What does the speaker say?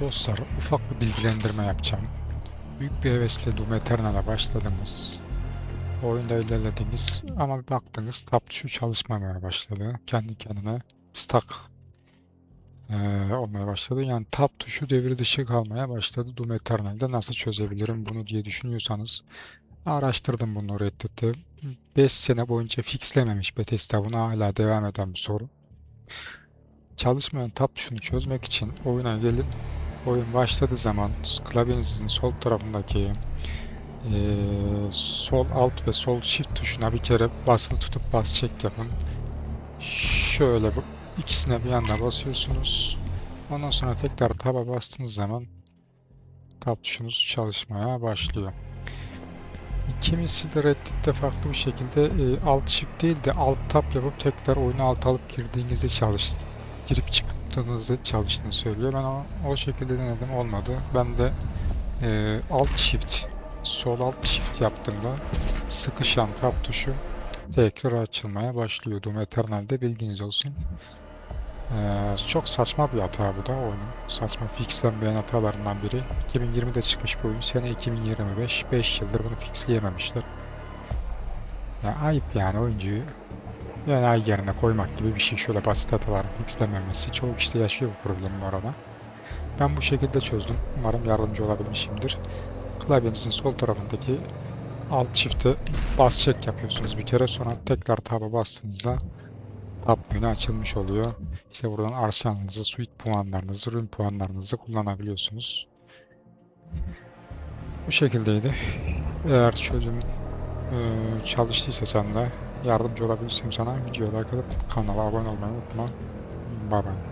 Dostlar ufak bir bilgilendirme yapacağım. Büyük bir hevesle Doom Eternal'a başladınız. Oyunda ilerlediniz ama bir baktınız tab tuşu çalışmamaya başladı. Kendi kendine stuck eee, olmaya başladı. Yani tab tuşu devir dışı kalmaya başladı. Doom Eternal'de nasıl çözebilirim bunu diye düşünüyorsanız araştırdım bunu Reddit'te. 5 sene boyunca fixlememiş Bethesda bunu hala devam eden bir sorun. Çalışmayan tab tuşunu çözmek için oyuna gelip oyun başladığı zaman klavyenizin sol tarafındaki eee, sol alt ve sol shift tuşuna bir kere basılı tutup bas çek yapın. Şöyle bu ikisine bir anda basıyorsunuz. Ondan sonra tekrar taba bastığınız zaman tab tuşunuz çalışmaya başlıyor. Kimisi de Reddit'te farklı bir şekilde e, alt shift değil de alt tab yapıp tekrar oyunu alt alıp girdiğinizde çalıştı. Girip çıktığınızda çalıştığını söylüyor. Ben o, şekilde denedim olmadı. Ben de e, alt shift, sol alt shift yaptığımda sıkışan tab tuşu tekrar açılmaya başlıyor. Doom Eternal'de bilginiz olsun. Ee, çok saçma bir hata bu da oyunun. Saçma fixlenmeyen hatalarından biri. 2020'de çıkmış bu oyun. Sene 2025. 5 yıldır bunu fixleyememişler. Ya ayıp yani oyuncuyu yani ay yerine koymak gibi bir şey. Şöyle basit hataların fixlememesi. Çoğu kişide yaşıyor bu problemi bu. Ben bu şekilde çözdüm. Umarım yardımcı olabilmişimdir. Klavyenizin sol tarafındaki alt shift'e bas çek yapıyorsunuz bir kere. Sonra tekrar tab'a bastığınızda tab menü açılmış oluyor. İşte buradan arsenalınızı, suite puanlarınızı, ürün puanlarınızı kullanabiliyorsunuz. Bu şekildeydi. Eğer çözüm çalıştıysa sen de yardımcı olabilirsem sana video like atıp kanala abone olmayı unutma. Bye bye.